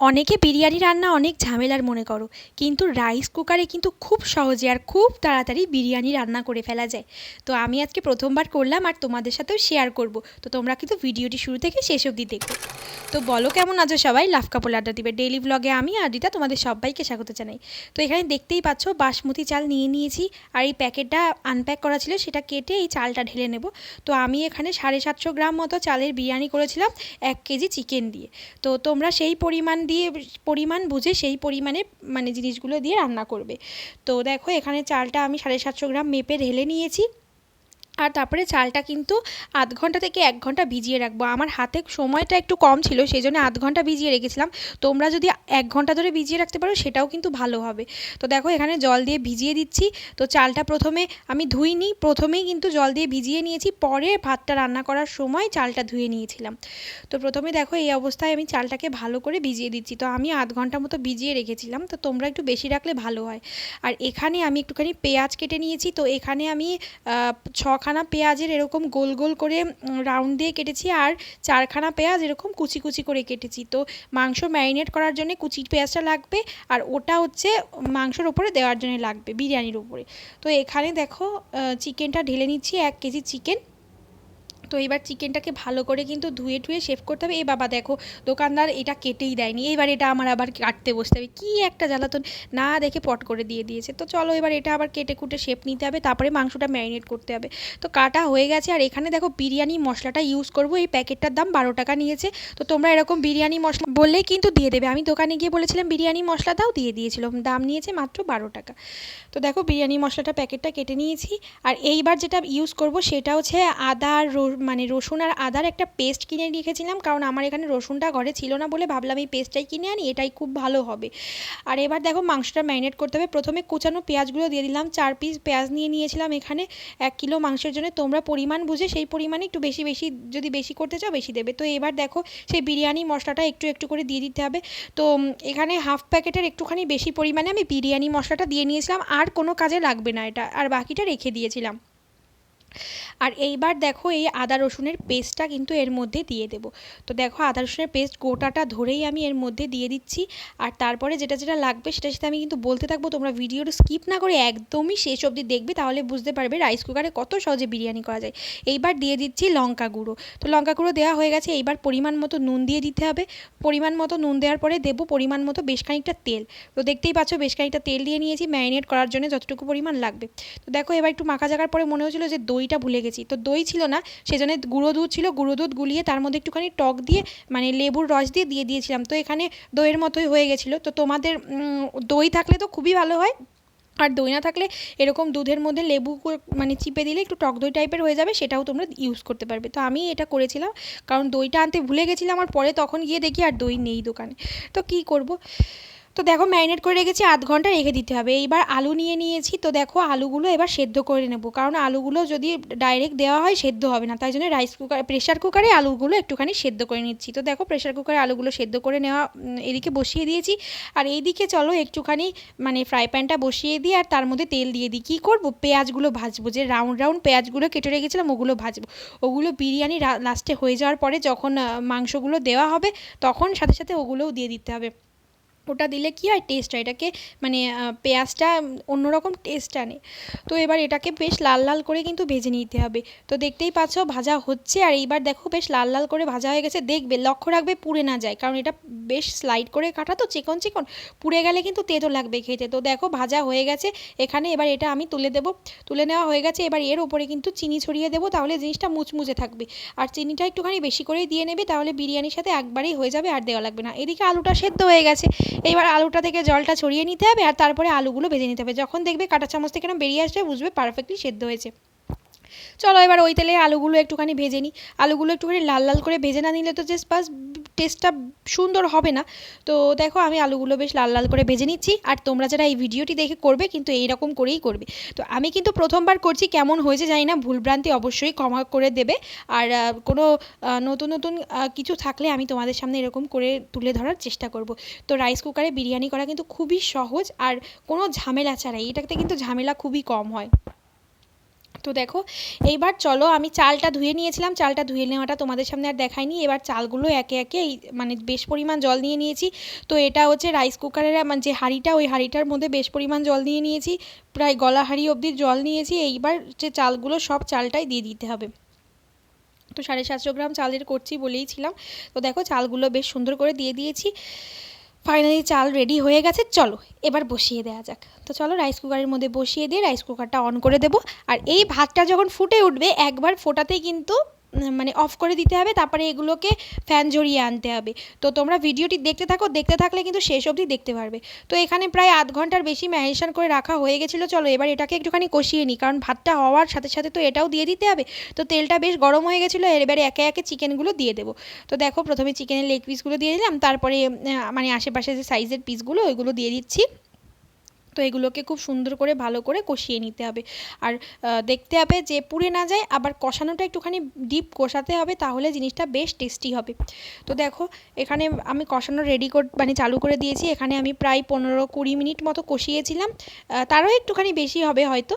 অনেকে বিরিয়ানি রান্না অনেক ঝামেলার মনে করো, কিন্তু রাইস কুকারে কিন্তু খুব সহজে আর খুব তাড়াতাড়ি বিরিয়ানি রান্না করে ফেলা যায়। তো আমি আজকে প্রথমবার করলাম আর তোমাদের সাথেও শেয়ার করব। তো তোমরা কিন্তু ভিডিওটি শুরু থেকে শেষ অবধি দেখো। তো বলো কেমন আছো সবাই? লাভ কাপড় আড্ডা দিবে ডেইলি ব্লগে আমি আর রিতা তোমাদের সবাইকে স্বাগত জানাই। তো এখানে দেখতেই পাচ্ছ বাসমতি চাল নিয়ে নিয়েছি আর এই প্যাকেটটা আনপ্যাক করা ছিল, সেটা কেটে এই চালটা ঢেলে নেব। তো আমি এখানে সাড়ে সাতশো গ্রাম মতো চালের বিরিয়ানি করেছিলাম, এক কেজি চিকেন দিয়ে। তো তোমরা সেই পরিমাণ দিয়ে পরিমাণ বুঝে সেই পরিমাণে মানে জিনিসগুলো দিয়ে রান্না করবে। তো দেখো এখানে চালটা আমি সাড়ে সাতশো গ্রাম মেপে ঢেলে নিয়েছি। আর তারপরে চালটা কিন্তু আধ ঘণ্টা থেকে এক ঘণ্টা ভিজিয়ে রাখব। আমার হাতে সময়টা একটু কম ছিল সেই জন্য আধ ঘণ্টা ভিজিয়ে রেখেছিলাম। তোমরা যদি এক ঘণ্টা ধরে ভিজিয়ে রাখতে পারো, সেটাও কিন্তু ভালো হবে। তো দেখো, এখানে জল দিয়ে ভিজিয়ে দিচ্ছি। তো চালটা প্রথমে আমি ধুইনি, প্রথমেই কিন্তু জল দিয়ে ভিজিয়ে নিয়েছি। পরে ভাতটা রান্না করার সময় চালটা ধুয়ে নিয়েছিলাম। তো প্রথমে দেখো, এই অবস্থায় আমি চালটাকে ভালো করে ভিজিয়ে দিচ্ছি। তো আমি আধ ঘণ্টা মতো ভিজিয়ে রেখেছিলাম। তো তোমরা একটু বেশি রাখলে ভালো হয়। আর এখানে আমি একটুখানি পেঁয়াজ কেটে নিয়েছি। তো এখানে আমি ছ ছখানা পেঁয়াজের এরকম গোল গোল করে রাউন্ড দিয়ে কেটেছি আর চারখানা পেঁয়াজ এরকম কুচি কুচি করে কেটেছি। তো মাংস ম্যারিনেট করার জন্য কুচি পেঁয়াজটা লাগবে আর ওটা হচ্ছে মাংসর ওপরে দেওয়ার জন্য লাগবে, বিরিয়ানির উপরে তো এখানে দেখো চিকেনটা ঢেলে নিচ্ছি, এক কেজি চিকেন তো এবার চিকেনটাকে ভালো করে কিন্তু ধুয়ে টুয়ে শেভ করতে হবে। এ বাবা দেখো, দোকানদার এটা কেটেই দেয়নি। এবার এটা আমার আবার কাটতে বসতে হবে। কী একটা জ্বালাতন। না দেখে পট করে দিয়ে দিয়েছে। তো চলো এবার এটা আবার কেটে কুটে শেপ নিতে হবে। তারপরে মাংসটা ম্যারিনেট করতে হবে। তো কাটা হয়ে গেছে। আর এখানে দেখো বিরিয়ানি মশলাটা ইউজ করব। এই প্যাকেটটার দাম বারো টাকা নিয়েছে। তো তোমরা এরকম বিরিয়ানি মশলা বললেই কিন্তু দিয়ে দেবে। আমি দোকানে গিয়ে বলেছিলাম, বিরিয়ানি মশলা দাও। দিয়ে দিয়েছিল। দাম নিয়েছে মাত্র বারো টাকা। তো দেখো বিরিয়ানি মশলাটা প্যাকেটটা কেটে নিয়েছি। আর এইবার যেটা ইউজ করব সেটা হচ্ছে আদা মানে রসুন আর আদার একটা পেস্ট কিনে রেখেছিলাম, কারণ আমার এখানে রসুনটা ঘরে ছিল না বলে ভাবলাম এই পেস্টটাই কিনে আনি, এটাই খুব ভালো হবে। আর এবার দেখো মাংসটা ম্যারিনেট করতে হবে। প্রথমে কুচানো পেঁয়াজগুলো দিয়ে দিলাম, চার পিস পেঁয়াজ নিয়ে নিয়েছিলাম এখানে, এক কিলো মাংসের জন্য। তোমরা পরিমাণ বুঝে সেই পরিমাণে একটু বেশি বেশি, যদি বেশি করতে চাও বেশি দেবে। তো এবার দেখো সেই বিরিয়ানি মশলাটা একটু একটু করে দিয়ে দিতে হবে। তো এখানে হাফ প্যাকেটের একটুখানি বেশি পরিমাণে আমি বিরিয়ানি মশলাটা দিয়ে নিয়েছিলাম, আর কোনো কাজে লাগবে না এটা। আর বাকিটা রেখে দিয়েছিলাম। আর এইবার দেখো এই আদা রসুনের পেস্টটা কিন্তু এর মধ্যে দিয়ে দেবো। তো দেখো আদা রসুনের পেস্ট গোটাটা ধরেই আমি এর মধ্যে দিয়ে দিচ্ছি। আর তারপরে যেটা যেটা লাগবে সেটা সাথে আমি কিন্তু বলতে থাকব, তোমরা ভিডিওটা স্কিপ না করে একদমই শেষ অবধি দেখবে, তাহলে বুঝতে পারবে রাইস কুকারে কত সহজে বিরিয়ানি করা যায়। এইবার দিয়ে দিচ্ছি লঙ্কা গুঁড়ো। তো লঙ্কা গুঁড়ো দেওয়া হয়ে গেছে, এইবার পরিমাণ মতো নুন দিয়ে দিতে হবে। পরিমাণ মতো নুন দেওয়ার পরে দেবো পরিমাণ মতো বেশ খানিকটা তেল। তো দেখতেই পাচ্ছ বেশ খানিকটা তেল দিয়ে নিয়েছি, ম্যারিনেট করার জন্য যতটুকু পরিমাণ লাগবে। তো দেখো এবার একটু মাখা জাগার পরে মনে হচ্ছিল যে দইটা ভুলে গেছি তো দই ছিল না, সেজন্য গুঁড়ো দুধ ছিল, গুঁড়ো দুধ গুলিয়ে তার মধ্যে একটুখানি টক দিয়ে মানে লেবুর রস দিয়ে দিয়ে দিয়েছিলাম। তো এখানে দইয়ের মতোই হয়ে গেছিল। তো তোমাদের দই থাকলে তো খুবই ভালো হয়। আর দই না থাকলে এরকম দুধের মধ্যে লেবু মানে চিপে দিলে একটু টক দই টাইপের হয়ে যাবে, সেটাও তোমরা ইউজ করতে পারবে। তো আমি এটা করেছিলাম, কারণ দইটা আনতে ভুলে গেছিলাম, আর পরে তখন গিয়ে দেখি আর দই নেই দোকানে। তো কী করব? তো দেখো ম্যারিনেট করে রেখেছি আধ ঘণ্টা রেখে দিতে হবে। এইবার আলু নিয়ে নিয়েছি, তো দেখো আলুগুলো এবার সেদ্ধ করে নেব। কারণ আলুগুলো যদি ডাইরেক্ট দেওয়া হয় সেদ্ধ হবে না, তাই জন্য রাইস কুকার প্রেশার কুকারে আলুগুলো একটুখানি সেদ্ধ করে নিচ্ছি। তো দেখো প্রেশার কুকারে আলুগুলো সেদ্ধ করে নেওয়া এদিকে বসিয়ে দিয়েছি। আর এইদিকে চলো একটুখানি মানে ফ্রাই প্যানটা বসিয়ে দিই, আর তার মধ্যে তেল দিয়ে দিই। কী করব? পেঁয়াজগুলো ভাজবো, যে রাউন্ড রাউন্ড পেঁয়াজগুলো কেটে রেখেছিলাম, ওগুলো ভাজবো। ওগুলো বিরিয়ানি লাস্টে হয়ে যাওয়ার পরে যখন মাংসগুলো দেওয়া হবে, তখন সাথে সাথে ওগুলোও দিয়ে দিতে হবে। ওটা দিলে কী হয়? টেস্ট হয়। এটাকে মানে পেঁয়াজটা অন্যরকম টেস্ট আনে। তো এবার এটাকে বেশ লাল লাল করে কিন্তু ভেজে নিতে হবে। তো দেখতেই পাচ্ছ ভাজা হচ্ছে আর এইবার দেখো বেশ লাল লাল করে ভাজা হয়ে গেছে। দেখবে, লক্ষ্য রাখবে পুড়ে না যায়। কারণ এটা বেশ স্লাইড করে কাটা তো চিকন চিকন। পুড়ে গেলে কিন্তু তেতো লাগবে খেতে। তো দেখো ভাজা হয়ে গেছে। এখানে এবার এটা আমি তুলে দেবো। তুলে নেওয়া হয়ে গেছে। এবার এর ওপরে কিন্তু চিনি ছড়িয়ে দেবো। তাহলে জিনিসটা মুচমুচে থাকবে। আর চিনিটা একটুখানি বেশি করেই দিয়ে নেবে। তাহলে বিরিয়ানির সাথে একবারেই হয়ে যাবে আর দেওয়া লাগবে না। এদিকে আলুটা সেদ্ধ হয়ে গেছে। এইবার আলুটা থেকে জলটা ছড়িয়ে নিতে হবে আর তারপরে আলুগুলো ভেজে নিতে হবে। যখন দেখবে কাটা চামচ থেকে না বেরিয়ে আসবে, বুঝবে পারফেক্টলি সেদ্ধ হয়েছে। চলো এবার ওই তেলে আলুগুলো একটুখানি ভেজে নিই। আলুগুলো একটুখানি লাল লাল করে ভেজে না নিলে তো জাস্ট বাস টেস্টটা সুন্দর হবে না। তো দেখো, আমি আলুগুলো বেশ লাল লাল করে ভেজে নিচ্ছি, আর তোমরা যারা এই ভিডিওটি দেখে করবে কিন্তু এইরকম করেই করবে। তো আমি কিন্তু প্রথমবার করছি, কেমন হয়েছে জানি না, ভুলভ্রান্তি অবশ্যই ক্ষমা করে দেবে। আর কোনো নতুন নতুন কিছু থাকলে আমি তোমাদের সামনে এরকম করে তুলে ধরার চেষ্টা করব। তো রাইস কুকারে বিরিয়ানি করা কিন্তু খুবই সহজ, আর কোনো ঝামেলা ছাড়াই, এটাতে কিন্তু ঝামেলা খুবই কম হয়। তো দেখো। এইবার চলো, আমি চালটা ধুয়ে নিয়েছিলাম। চালটা ধুয়ে নেওয়াটা তোমাদের সামনে আর দেখাইনি। এবার চালগুলো একে একে এই মানে বেশ পরিমাণ জল নিয়ে নিয়েছি। তো এটা হচ্ছে রাইস কুকারের মানে যে হাঁড়িটা, ওই হাঁড়িটার মধ্যে বেশ পরিমাণ জল নিয়ে নিয়েছি। প্রায় গলা হাঁড়ি অবধি জল নিয়েছি। এইবার যে চালগুলো, সব চালটাই দিয়ে দিতে হবে। তো সাড়ে সাতশো গ্রাম চালের করছি বলেই ছিলাম। তো দেখো, চালগুলো বেশ সুন্দর করে দিয়ে দিয়েছি। ফাইনালি চাল রেডি হয়ে গেছে, চলো এবার বসিয়ে দেওয়া যাক। তো চলো রাইস কুকারের মধ্যে বসিয়ে দিয়ে রাইস কুকারটা অন করে দেবো। আর এই ভাতটা যখন ফুটে উঠবে, একবার ফোটাতেই কিন্তু মানে অফ করে দিতে হবে, তারপরে এগুলোকে ফ্যান ঝরিয়ে আনতে হবে। তো তোমরা ভিডিওটি দেখতে থাকো, দেখতে থাকলে কিন্তু শেষ অবধি দেখতে পারবে। তো এখানে প্রায় আধ ঘণ্টার বেশি ম্যারিনেশন করে রাখা হয়ে গেছিল, চলো এবার এটাকে একটুখানি কষিয়ে নিই, কারণ ভাতটা হওয়ার সাথে সাথে তো এটাও দিয়ে দিতে হবে। তো তেলটা বেশ গরম হয়ে গেছিল এবারে একে একে চিকেনগুলো দিয়ে দেবো। তো দেখো, প্রথমে চিকেনের লেগ পিসগুলো দিয়ে দিলাম, তারপরে মানে আশেপাশে যে সাইজের পিসগুলো ওইগুলো দিয়ে দিচ্ছি। তো এগুলোকে খুব সুন্দর করে ভালো করে কষিয়ে নিতে হবে। আর দেখতে হবে যে পুড়ে না যায়, আবার কষানোটা একটুখানি ডিপ কষাতে হবে তাহলে জিনিসটা বেশ টেস্টি হবে। তো দেখো, এখানে আমি কষানো রেডি কর মানে চালু করে দিয়েছি। এখানে আমি প্রায় পনেরো কুড়ি মিনিট মতো কষিয়েছিলাম। তারও একটুখানি বেশি হবে হয়তো।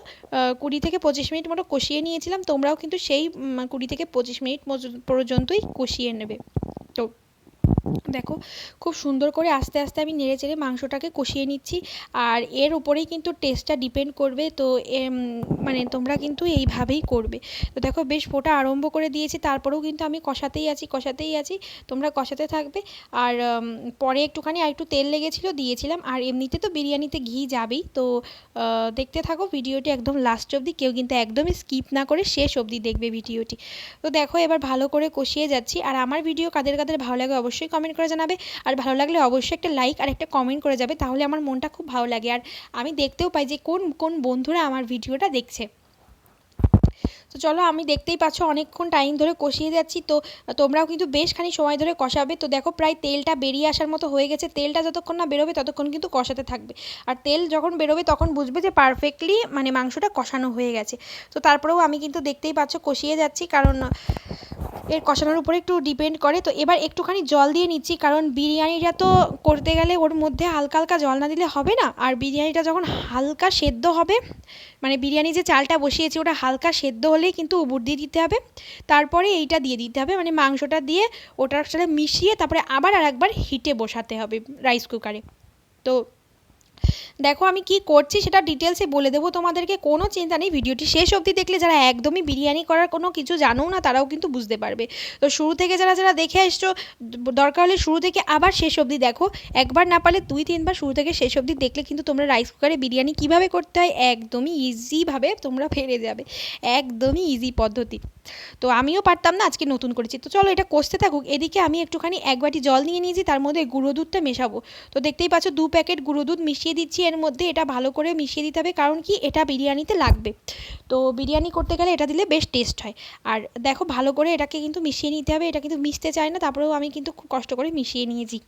কুড়ি থেকে পঁচিশ মিনিট মতো কষিয়ে নিয়েছিলাম। তোমরাও কিন্তু সেই কুড়ি থেকে পঁচিশ মিনিট পর্যন্তই কষিয়ে নেবে। তো দেখো, খুব সুন্দর করে আস্তে আস্তে আমি নেড়ে চেড়ে মাংসটাকে কষিয়ে নিচ্ছি। আর এর উপরেই কিন্তু টেস্টটা ডিপেন্ড করবে। তো মানে তোমরা কিন্তু এইভাবেই করবে। তো দেখো, বেশ ফোটা আরম্ভ করে দিয়েছি। তারপরেও কিন্তু আমি কষাতেই আছি কষাতেই আছি। তোমরা কষাতে থাকবে। আর পরে একটুখানি আর একটু তেল লেগেছিলো, দিয়েছিলাম। আর এমনিতে তো বিরিয়ানিতে ঘি যাবেই। তো দেখতে থাকো, ভিডিওটি একদম লাস্ট অবধি। কেউ কিন্তু একদমই স্কিপ না করে শেষ অবধি দেখবে ভিডিওটি। তো দেখো, এবার ভালো করে কষিয়ে যাচ্ছি। আর আমার ভিডিও কাদের কাদের ভালো লাগে অবশ্যই কমেন্ট করে জানাবে। আর ভালো লাগলে অবশ্যই একটা লাইক আর একটা কমেন্ট করে যাবে, তাহলে আমার মনটা খুব ভালো লাগে। আর আমি দেখতেও পাই যে কোন কোন বন্ধুরা আমার ভিডিওটা দেখছে। তো চলো, আমি দেখতেই পাচ্ছ অনেকক্ষণ টাইম ধরে কষিয়ে যাচ্ছি। তো তোমরাও কিন্তু বেশ খানি সময় ধরে কষাবে। তো দেখো, প্রায় তেলটা বেরিয়ে আসার মতো হয়ে গেছে। তেলটা যতক্ষণ না বেরোবে, ততক্ষণ কিন্তু কষাতে থাকবে। আর তেল যখন বেরোবে, তখন বুঝবে যে পারফেক্টলি মানে মাংসটা কষানো হয়ে গেছে। তো তারপরেও আমি কিন্তু দেখতেই পাচ্ছ কষিয়ে যাচ্ছি। কারণ এর কষানোর উপরে একটু ডিপেন্ড করে। তো এবার একটুখানি জল দিয়ে নিচ্ছি, কারণ বিরিয়ানিটা তো করতে গেলে ওর মধ্যে হালকা হালকা জল না দিলে হবে না। আর বিরিয়ানিটা যখন হালকা সেদ্ধ হবে মানে বিরিয়ানি যে চালটা বসিয়েছি ওটা হালকা সেদ্ধ হলেই কিন্তু উবুর দিয়ে দিতে হবে। তারপরে এইটা দিয়ে দিতে হবে মানে মাংসটা দিয়ে ওটার সাথে মিশিয়ে তারপরে আবার আর একবার হিটে বসাতে হবে রাইস কুকারে তো দেখো আমি কি করছি সেটা ডিটেলসে বলে দেবো। তোমাদেরকে কোনো চিন্তা নেই, ভিডিওটি শেষ অবধি দেখলে যারা একদমই বিরিয়ানি করার কোনো কিছু জানো না, তারাও কিন্তু বুঝতে পারবে। তো শুরু থেকে যারা যারা দেখে এসছো দরকার হলে শুরু থেকে আবার শেষ অবধি দেখো। একবার না পারলে দুই, তিনবার শুরু থেকে শেষ অবধি দেখলে কিন্তু তোমরা রাইস কুকারে বিরিয়ানি কীভাবে করতে হয়, একদমই ইজিভাবে তোমরা ফেরে যাবে। একদমই ইজি পদ্ধতি। তো আমিও পারতাম না আজকে নতুন করেছি তো চলো এটা কষতে থাকুক। এদিকে আমি একটুখানি এক বাটি জল নিয়ে নিয়েছি, তার মধ্যে গুঁড়ো দুধটা মেশাবো। তো দেখতেই পাচ্ছ, দু প্যাকেট গুঁড়ো দুধ মিশিয়ে দিচ্ছি। এর মধ্যে এটা ভালো করে মিশিয়ে দিতে হবে, কারণ কি এটা বিরিয়ানিতে লাগবে। তো বিরিয়ানি করতে গেলে এটা দিলে বেশ টেস্ট হয়। আর দেখো, ভালো করে এটাকে কিন্তু মিশিয়ে নিতে হবে। এটা কিন্তু মিশতে চায় না, তারপরেও আমি কিন্তু খুব কষ্ট করে মিশিয়ে নিয়েছি।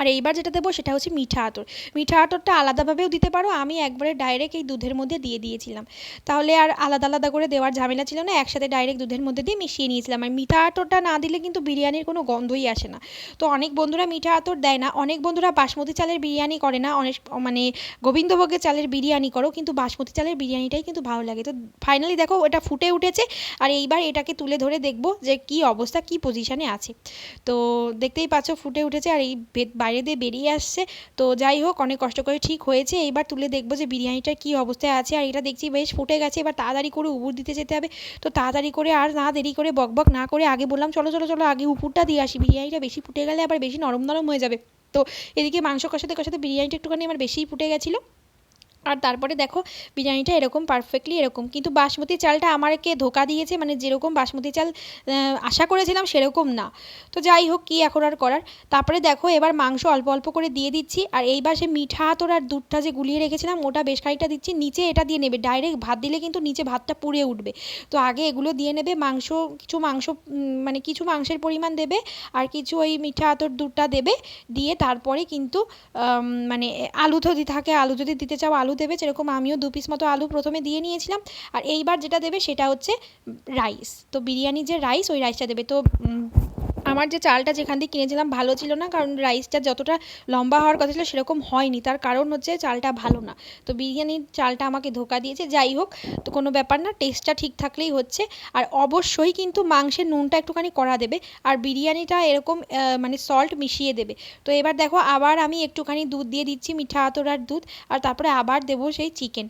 আর এইবার যেটা দেবো সেটা হচ্ছে মিঠা আতর। মিঠা আতরটা আলাদাভাবেও দিতে পারো, আমি একবারে ডাইরেক্ট এই দুধের মধ্যে দিয়ে দিয়েছিলাম। তাহলে আর আলাদা আলাদা করে দেওয়ার ঝামেলা ছিল না, একসাথে ডাইরেক্ট দুধের মধ্যে দিয়ে মিশিয়ে নিয়েছিলাম। আর মিঠা আতরটা না দিলে কিন্তু বিরিয়ানির কোনো গন্ধই আসে না। তো অনেক বন্ধুরা মিঠা আতর দেয় না, অনেক বন্ধুরা বাসমতি চালের বিরিয়ানি করে না, অনেক মানে গোবিন্দভোগের চালের বিরিয়ানি করো, কিন্তু বাসমতি চালের বিরিয়ানিটাই কিন্তু ভালো লাগে। তো ফাইনালি দেখো ওটা ফুটে উঠেছে, আর এইবার এটাকে তুলে ধরে দেখব যে কি অবস্থা, কি পজিশানে আছে। তো দেখতেই পাচ্ছ ফুটে উঠেছে, আর এই বাইরে দিয়ে বেরিয়ে আসছে। তো যাই হোক, অনেক কষ্ট করে ঠিক হয়েছে। এইবার তুলে দেখব যে বিরিয়ানিটার কী অবস্থায় আছে। আর এটা দেখছি বেশ ফুটে গেছে। এবার তাড়াতাড়ি করে উপর দিতে যেতে হবে। তো তাড়াতাড়ি করে আর না দেরি করে বক বক না করে আগে বললাম, চলো চলো চলো, আগে উপুরটা দিয়ে আসি। বিরিয়ানিটা বেশি ফুটে গেলে আবার বেশি নরম নরম হয়ে যাবে। তো এদিকে মাংস কষাতে কষাতে বিরিয়ানিটা একটুখানি আমার বেশিই ফুটে গেছিল। আর তারপরে দেখো, বিরিয়ানিটা এরকম পারফেক্টলি এরকম। কিন্তু বাসমতি চালটা আমারকে ধোকা দিয়েছে মানে যেরকম বাসমতি চাল আশা করেছিলাম সেরকম না। তো যাই হোক, কী এখন আর করার? তারপরে দেখো, এবার মাংস অল্প অল্প করে দিয়ে দিচ্ছি, আর এইবার সে মিঠা তোর আর দুধটা যে গুলিয়ে রেখেছিলাম, ওটা বেশ খানিকটা দিচ্ছি, নিচে এটা দিয়ে নেবে। ডাইরেক্ট ভাত দিলে কিন্তু নিচে ভাতটা পুড়ে উঠবে। তো আগে এগুলো দিয়ে নেবে, মাংস, কিছু মাংস মানে কিছু মাংসের পরিমাণ দেবে, আর কিছু ওই মিঠা আতর দুধটা দেবে, দিয়ে তারপরে কিন্তু মানে আলু যদি থাকে, আলু যদি দিতে চাও, আলু দেবে, যেরকম আমিও দু পিস মতো আলু প্রথমে দিয়ে নিয়েছিলাম। আর এইবার যেটা দেবে সেটা হচ্ছে রাইস তো বিরিয়ানির যে রাইস ওই রাইসটা দেবে। তো আমার যে চালটা যেখান থেকে কিনেছিলাম ভালো ছিল না, কারণ রাইসটা যতটা লম্বা হওয়ার কথা ছিল সেরকম হয়নি। তার কারণ হচ্ছে চালটা ভালো না। তো বিরিয়ানির চালটা আমাকে ধোকা দিয়েছে। যাই হোক, তো কোনো ব্যাপার না টেস্টটা ঠিক থাকলেই হচ্ছে। আর অবশ্যই কিন্তু মাংসের নুনটা একটুখানি করা দেবে আর বিরিয়ানিটা এরকম মানে সল্ট মিশিয়ে দেবে। তো এবার দেখো, আবার আমি একটুখানি দুধ দিয়ে দিচ্ছি, মিঠা আতরার দুধ, আর তারপরে আবার দেবো সেই চিকেন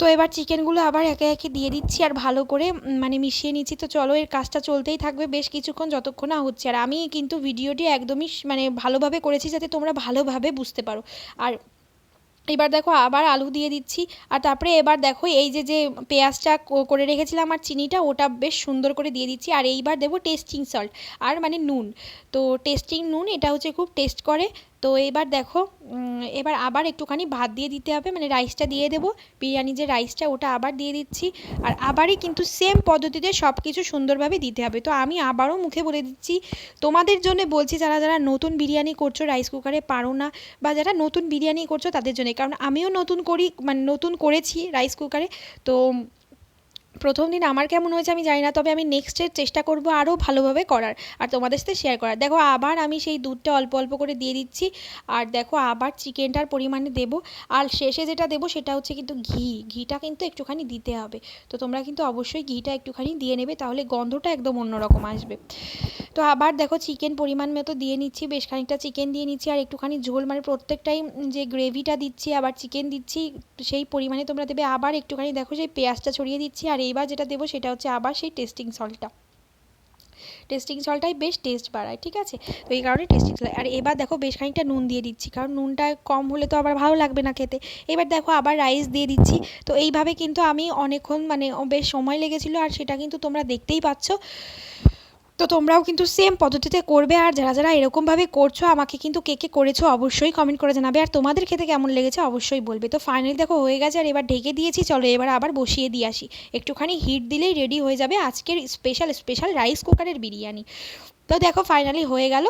তো এবার চিকেনগুলো আবার একে একে দিয়ে দিচ্ছি আর ভালো করে মানে মিশিয়ে নিচ্ছি। তো চলো, এর কাজটা চলতেই থাকবে বেশ কিছুক্ষণ যতক্ষণ না হচ্ছে। আর আমি কিন্তু ভিডিওটি একদমই মানে ভালোভাবে করেছি যাতে তোমরা ভালোভাবে বুঝতে পারো। আর এবার দেখো, আবার আলু দিয়ে দিচ্ছি। আর তারপরে এবার দেখো, এই যে যে পেঁয়াজটা করে রেখেছিলাম আর চিনিটা, ওটা বেশ সুন্দর করে দিয়ে দিচ্ছি। আর এইবার দেবো টেস্টিং সল্ট, আর মানে নুন। তো টেস্টিং নুন, এটা হচ্ছে খুব টেস্ট করে। তো এবার দেখো এবার আবার একটুখানি ভাত দিয়ে দিতে হবে মানে রাইসটা দিয়ে দেবো। বিরিয়ানি যে রাইসটা ওটা আবার দিয়ে দিচ্ছি। আর আবারই কিন্তু সেম পদ্ধতিতে সব কিছু সুন্দরভাবে দিতে হবে। তো আমি আবারও মুখে বলে দিচ্ছি, তোমাদের জন্য বলছি, যারা যারা নতুন বিরিয়ানি করছ রাইস কুকারে পারো না, বা যারা নতুন বিরিয়ানি করছ, তাদের জন্য। কারণ আমিও নতুন করি মানে নতুন করেছি রাইস কুকারে তো প্রথম দিন আমার কেমন হয়েছে আমি জানি না, তবে আমি নেক্সটের চেষ্টা করব আরও ভালোভাবে করার আর তোমাদের সাথে শেয়ার করার। দেখো, আবার আমি সেই দুধটা অল্প অল্প করে দিয়ে দিচ্ছি, আর দেখো, আবার চিকেনটার পরিমাণে দেবো, আর শেষে যেটা দেবো সেটা হচ্ছে কিন্তু ঘি। ঘিটা কিন্তু একটুখানি দিতে হবে। তো তোমরা কিন্তু অবশ্যই ঘিটা একটুখানি দিয়ে নেবে, তাহলে গন্ধটা একদম অন্যরকম আসবে। তো আবার দেখো চিকেন পরিমাণ মতো দিয়ে নিচ্ছি, বেশ খানিকটা চিকেন দিয়ে নিচ্ছি, আর একটুখানি ঝোল মানে প্রত্যেকটাই যে গ্রেভিটা দিচ্ছি, আবার চিকেন দিচ্ছি, সেই পরিমাণে তোমরা দেবে। আবার একটুখানি দেখো, সেই পেঁয়াজটা ছড়িয়ে দিচ্ছি, আর এইবার যেটা দেবো সেটা হচ্ছে আবার সেই টেস্টিং সল্টটা টেস্টিং সলটাই বেশ টেস্ট বাড়ায়, ঠিক আছে? তো এই কারণে টেস্টিং সল আর এবার দেখো বেশ খানিকটা নুন দিয়ে দিচ্ছি, কারণ নুনটা কম হলে তো আবার ভালো লাগবে না খেতে। এবার দেখো আবার রাইস দিয়ে দিচ্ছি। তো এইভাবে কিন্তু আমি অনেকক্ষণ মানে বেশ সময় লেগেছিলো আর সেটা কিন্তু তোমরা দেখতেই পাচ্ছ। তো তোমরাও কিন্তু সেম পদ্ধতিতে করবে আর যারা যারা এরকমভাবে করছ, আমাকে কিন্তু কে কে করেছ অবশ্যই কমেন্ট করে জানাবে। আর তোমাদের খেতে কেমন লেগেছে অবশ্যই বলবে। তো ফাইনালি দেখো হয়ে গেছে আর এবার ঢেকে দিয়েছি। চলো এবার আবার বসিয়ে দিয়ে আসি। একটুখানি হিট দিলেই রেডি হয়ে যাবে আজকের স্পেশাল স্পেশাল রাইস কুকারের বিরিয়ানি। তো দেখো ফাইনালি হয়ে গেল।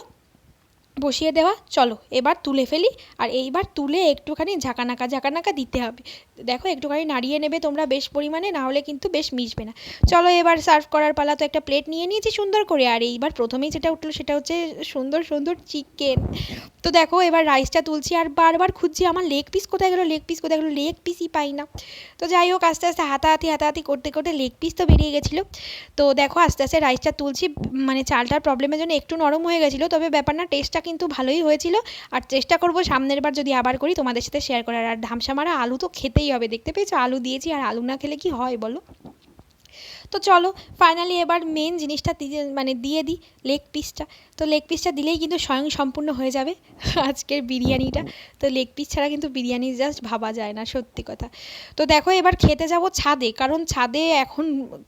বসিয়ে দেওয়া, চলো, এবার তুলে ফেলি। আর এইবার তুলে একটুখানি ঝাঁকানাকা ঝাঁকানাকা দিতে হবে। দেখো, একটুখানি নাড়িয়ে নেবে তোমরা বেশ পরিমাণে, না হলে কিন্তু বেশ মিশবে না। চলো, এবার সার্ভ করার পালা তো একটা প্লেট নিয়ে নিয়েছি সুন্দর করে। আর এইবার প্রথমেই যেটা উঠল সেটা হচ্ছে সুন্দর সুন্দর চিকেন তো দেখো, এবার রাইসটা তুলছি। আর বারবার খুঁজছি, আমার লেগ পিস কোথায় গেলো লেগ পিস কোথায় গেলো লেগ পিসই পাই না। তো যাই হোক, আস্তে আস্তে হাতাহাতি হাতাহাতি করতে করতে লেগ পিস তো বেরিয়ে গেছিল। তো দেখো, আস্তে আস্তে রাইসটা তুলছি। মানে চালটার প্রবলেমের জন্য একটু নরম হয়ে গেছিল, তবে ব্যাপার না টেস্টটা কিন্তু ভালোই হয়েছিল। আর চেষ্টা করব সামনের বার যদি আবার করি তোমাদের সাথে শেয়ার করার। আর ধামসা মারা আলু তো খেতেই হবে, দেখতে পেয়েছ? আলু দিয়েছি, আর আলু না খেলে কি হয় বলো? তো চলো ফাইনালি এবার মেন জিনিসটা মানে দিয়ে দিই লেগ পিসটা তো লেগ পিসটা দিলেই কিন্তু স্বয়ং সম্পূর্ণ হয়ে যাবে আজকের বিরিয়ানিটা। তো লেগ পিস ছাড়া কিন্তু বিরিয়ানি জাস্ট ভাবা যায় না, সত্যি কথা। তো দেখো, এবার খেতে যাব ছাদে, কারণ ছাদে এখন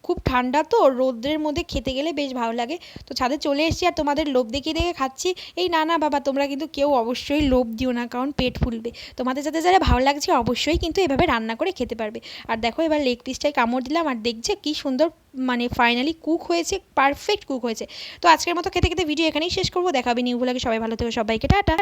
খুব ঠান্ডা তো রোদ্রের মধ্যে খেতে গেলে বেশ ভালো লাগে। তো ছাদে চলে এসেছি আর তোমাদের লোভ দেখিয়ে দেখে খাচ্ছি। এই না না, বাবা, তোমরা কিন্তু কেউ অবশ্যই লোভ দিও না, কারণ পেট ফুলবে। তোমাদের যাতে যারা ভালো লাগছে, অবশ্যই কিন্তু এভাবে রান্না করে খেতে পারবে। আর দেখো, এবার লেগ পিসটায় কামড় দিলাম, আর দেখছে কি সুন্দর মানে ফাইনালি কুক হয়েছে পারফেক্ট কুক হয়েছে। তো আজকের মতো খেতে খেতে ভিডিও এখানেই শেষ করব। দেখাবি নিউ ব্লগে সবাই ভালো থেকো, সবাইকে টাটা।